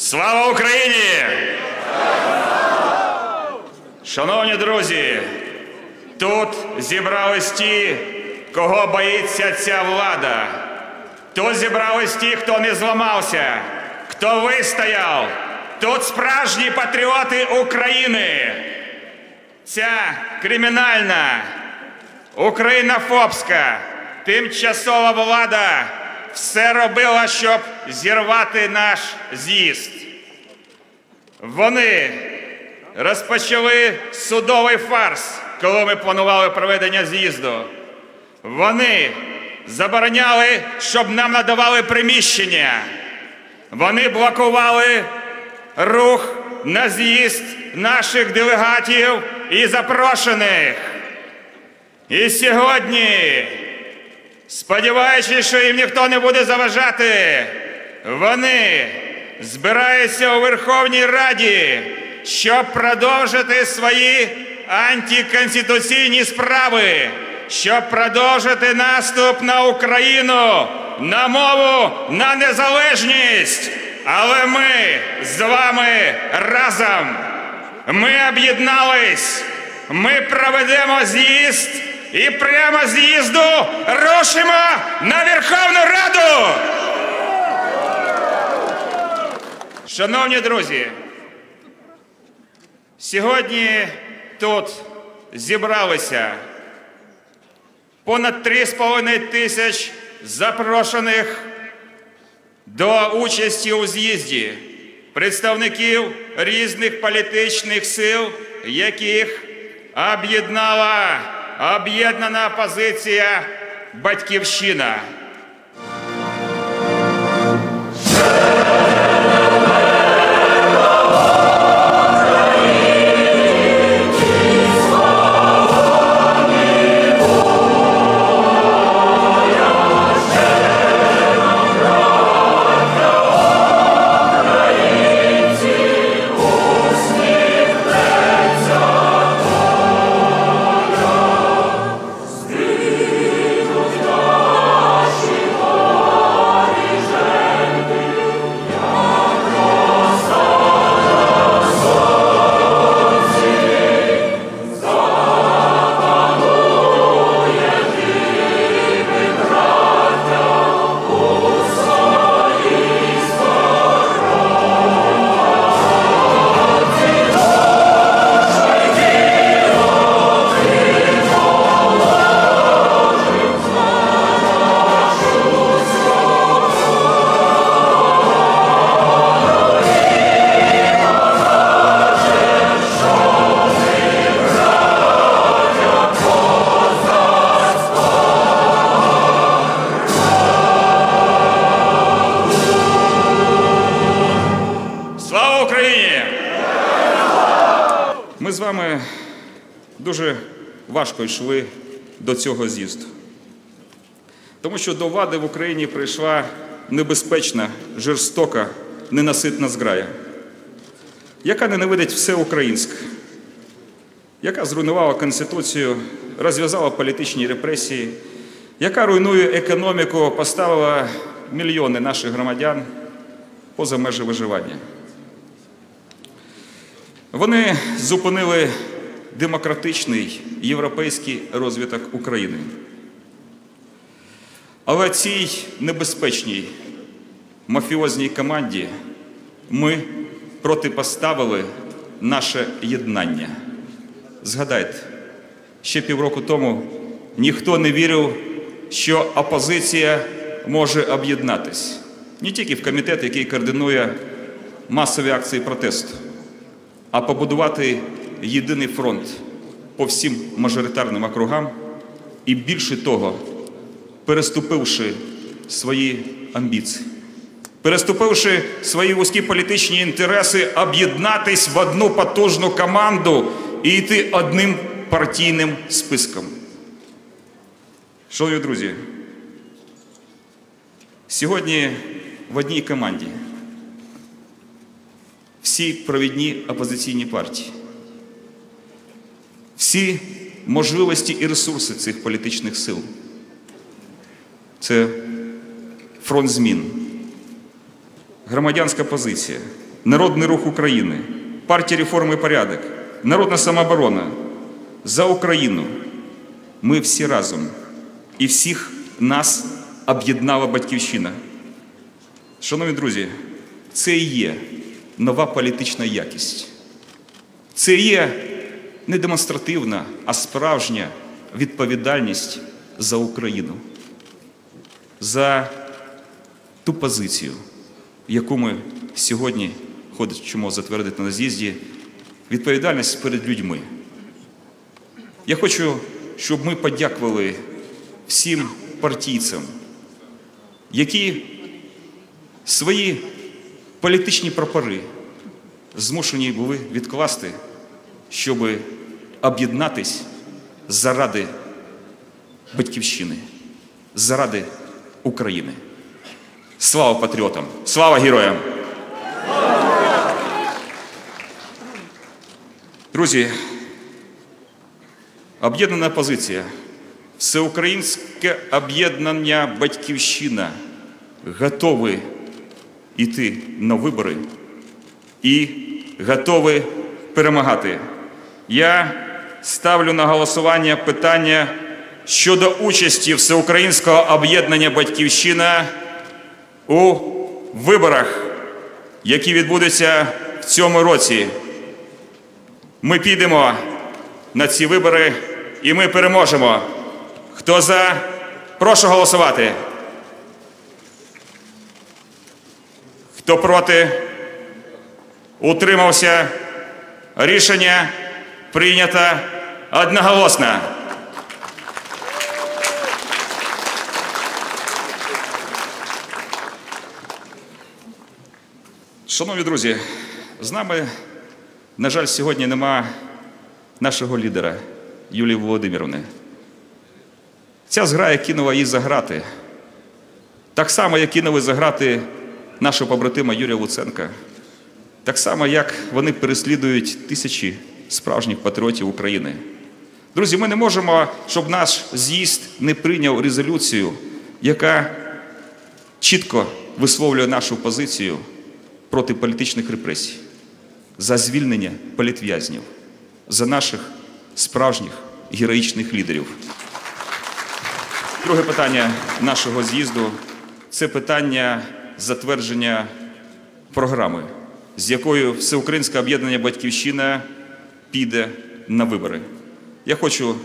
Слава Україні! Шановні друзі, тут зібрались ті, кого боїться ця влада. Тут зібрались ті, хто не зламався, хто вистояв. Тут справжні патріоти України. Ця кримінальна, українофобська, тимчасова влада все робила, щоб зірвати наш з'їзд. Вони розпочали судовий фарс, коли ми планували проведення з'їзду. Вони забороняли, щоб нам надавали приміщення. Вони блокували рух на з'їзд наших делегатів і запрошених. І сьогодні, сподіваючись, що їм ніхто не буде заважати, вони збираються у Верховній Раді, щоб продовжити свої антиконституційні справи, щоб продовжити наступ на Україну, на мову, на незалежність. Але ми з вами разом. Ми об'єднались. Ми проведемо з'їзд і прямо з з'їзду рушимо на Верховну Раду. Шановні друзі, сьогодні тут зібралися понад 3,5 тисяч запрошених до участі у з'їзді представників різних політичних сил, яких об'єднала об'єднана позиція Батьківщина. Важко йшли до цього з'їзду. Тому що до влади в Україні прийшла небезпечна, жорстока, ненаситна зграя, яка ненавидить все українське, яка зруйнувала Конституцію, розв'язала політичні репресії, яка руйнує економіку, поставила мільйони наших громадян поза межі виживання. Вони зупинили демократичний європейський розвиток України. Але цій небезпечній мафіозній команді ми протипоставили наше єднання. Згадайте, ще півроку тому ніхто не вірив, що опозиція може об'єднатись не тільки в комітет, який координує масові акції протесту, а побудувати єдиний фронт по всім мажоритарним округам і більше того, переступивши свої амбіції, переступивши свої вузькі політичні інтереси, об'єднатись в одну потужну команду і йти одним партійним списком. Шановні друзі, сьогодні в одній команді всі провідні опозиційні партії, всі можливості і ресурси цих політичних сил. Це фронт змін, громадянська позиція, Народний рух України, партія реформи і порядок, Народна самооборона за Україну. Ми всі разом і всіх нас об'єднала батьківщина. Шановні друзі, це і є нова політична якість. Це є не демонстративна, а справжня відповідальність за Україну, за ту позицію, яку ми сьогодні хочемо затвердити на з'їзді, відповідальність перед людьми. Я хочу, щоб ми подякували всім партійцям, які свої політичні прапори змушені були відкласти, щоб об'єднатись заради батьківщини, заради України. Слава патріотам! Слава героям! Друзі, об'єднана позиція, всеукраїнське об'єднання Батьківщина готові йти на вибори і готові перемагати. Я ставлю на голосування питання щодо участі всеукраїнського об'єднання Батьківщина у виборах, які відбудуться в цьому році. Ми підемо на ці вибори і ми переможемо. Хто за? Прошу голосувати. Хто проти? Утримався. Рішення прийнято одноголосно. Шановні друзі, з нами, на жаль, сьогодні нема нашого лідера Юлії Володимировни. Ця зграя кинула її заграти. Так само, як кинули заграти нашого побратима Юрія Луценка. Так само, як вони переслідують тисячі справжніх патріотів України. Друзі, ми не можемо, щоб наш з'їзд не прийняв резолюцію, яка чітко висловлює нашу позицію проти політичних репресій, за звільнення політв'язнів, за наших справжніх героїчних лідерів. Друге питання нашого з'їзду це питання затвердження програми, з якою Всеукраїнське об'єднання Батьківщина піде на вибори. Я хочу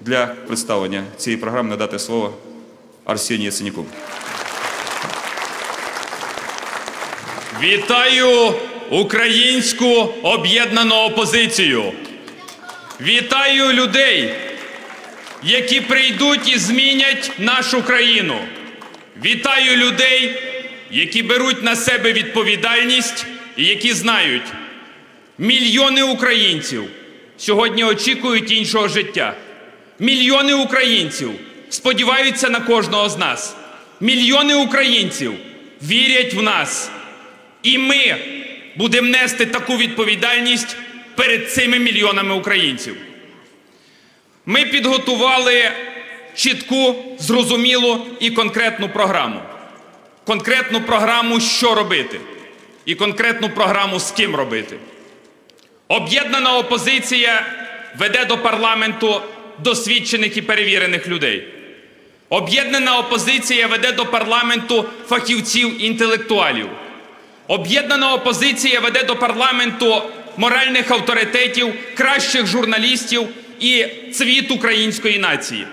для представлення цієї програми надати слово Арсенію Яценюку. Вітаю українську об'єднану опозицію. Вітаю людей, які прийдуть і змінять нашу країну. Вітаю людей, які беруть на себе відповідальність і які знають, мільйони українців сьогодні очікують іншого життя. Мільйони українців сподіваються на кожного з нас. Мільйони українців вірять в нас. І ми будемо нести таку відповідальність перед цими мільйонами українців. Ми підготували чітку, зрозумілу і конкретну програму. Конкретну програму, що робити, і конкретну програму, з ким робити. Об'єднана опозиція веде до парламенту досвідчених і перевірених людей. Об'єднана опозиція веде до парламенту фахівців інтелектуалів. Об'єднана опозиція веде до парламенту моральних авторитетів, кращих журналістів і цвіт української нації.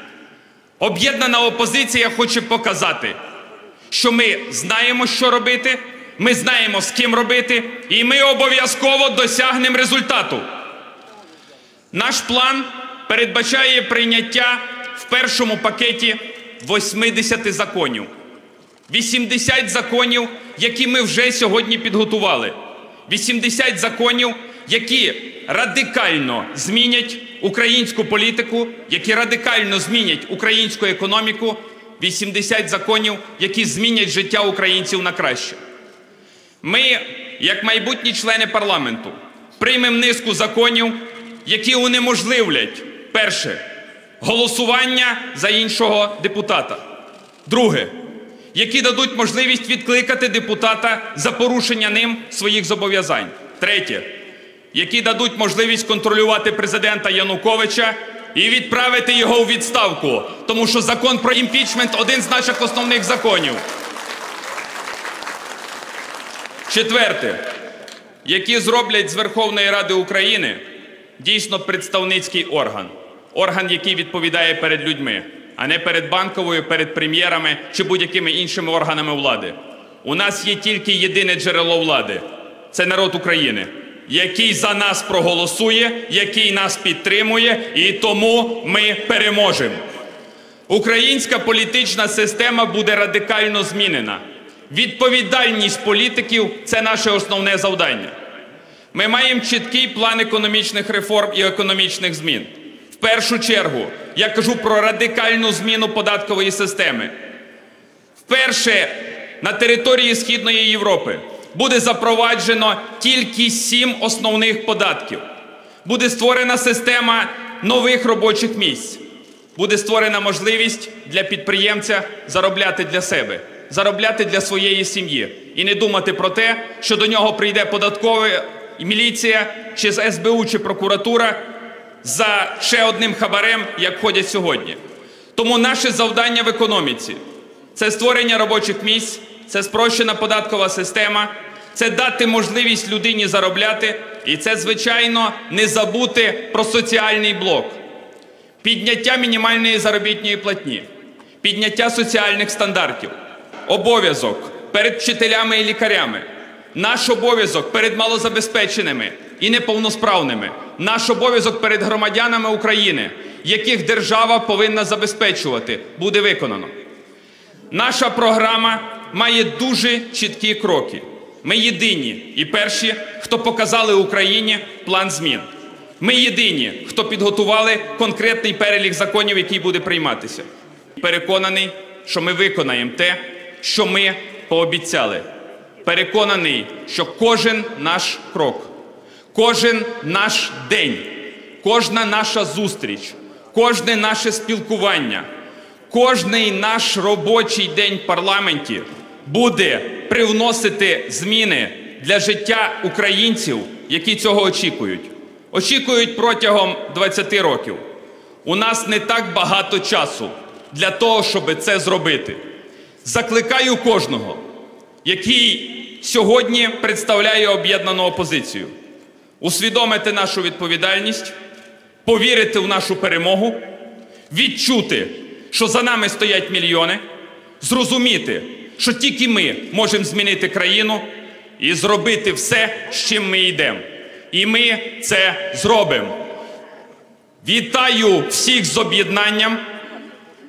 Об'єднана опозиція хоче показати, що ми знаємо, що робити, ми знаємо, з ким робити, і ми обов'язково досягнемо результату. Наш план передбачає прийняття в першому пакеті 80 законів. 80 законів, які ми вже сьогодні підготували. 80 законів, які радикально змінять українську політику, які радикально змінять українську економіку. 80 законів, які змінять життя українців на краще. Ми, як майбутні члени парламенту, приймемо низку законів, які унеможливлять перше голосування за іншого депутата. Друге які дадуть можливість відкликати депутата за порушення ним своїх зобов'язань. Третє, які дадуть можливість контролювати президента Януковича і відправити його у відставку, тому що закон про імпічмент один з наших основних законів. Четверте, які зроблять з Верховної Ради України дійсно представницький орган, орган, який відповідає перед людьми, а не перед банковою, перед прем'єрами чи будь-якими іншими органами влади. У нас є тільки єдине джерело влади це народ України, який за нас проголосує, який нас підтримує, і тому ми переможемо. Українська політична система буде радикально змінена. Відповідальність політиків це наше основне завдання. Ми маємо чіткий план економічних реформ і економічних змін. В першу чергу я кажу про радикальну зміну податкової системи. Вперше на території Східної Європи буде запроваджено тільки сім основних податків. Буде створена система нових робочих місць. Буде створена можливість для підприємця заробляти для себе, заробляти для своєї сім'ї і не думати про те, що до нього прийде податкова міліція, чи з СБУ, чи прокуратура за ще одним хабарем, як ходять сьогодні. Тому наше завдання в економіці це створення робочих місць, це спрощена податкова система, це дати можливість людині заробляти, і це, звичайно, не забути про соціальний блок. Підняття мінімальної заробітної платні, підняття соціальних стандартів, обов'язок перед вчителями і лікарями, наш обов'язок перед малозабезпеченими і неповносправними, наш обов'язок перед громадянами України, яких держава повинна забезпечувати, буде виконано. Наша програма має дуже чіткі кроки. Ми єдині і перші, хто показали Україні план змін. Ми єдині, хто підготували конкретний перелік законів, який буде прийматися. Переконаний, що ми виконаємо те, що ми пообіцяли. Переконаний, що кожен наш крок, кожен наш день, кожна наша зустріч, кожне наше спілкування, кожний наш робочий день в парламенті буде привносити зміни для життя українців, які цього очікують. Очікують протягом 20 років. У нас не так багато часу для того, щоб це зробити. Закликаю кожного, який сьогодні представляє об'єднану опозицію, усвідомити нашу відповідальність, повірити в нашу перемогу, відчути, що за нами стоять мільйони, зрозуміти, що тільки ми можемо змінити країну і зробити все, з чим ми йдемо. І ми це зробимо. Вітаю всіх з об'єднанням,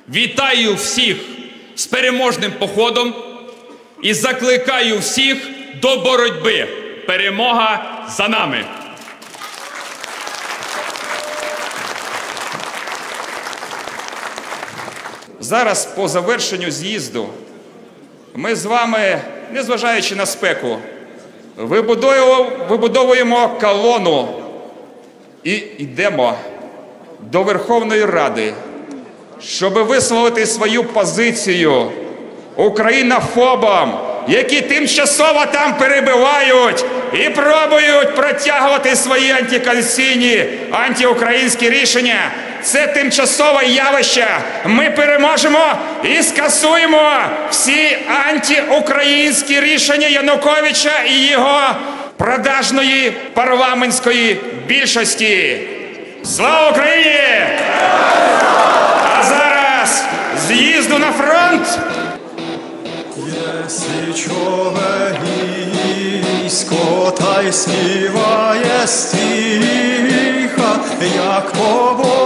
вітаю всіх з переможним походом і закликаю всіх до боротьби. Перемога за нами! Зараз, по завершенню з'їзду, ми з вами, незважаючи на спеку, вибудовуємо, колону і йдемо до Верховної Ради, щоб висловити свою позицію українофобам, які тимчасово там перебивають і пробують протягувати свої антиконституційні, антиукраїнські рішення. Це тимчасове явище. Ми переможемо і скасуємо всі антиукраїнські рішення Януковича і його продажної парламентської більшості. Слава Україні! З'їзду на фронт. Січове військо, та й співає стиха, як поборем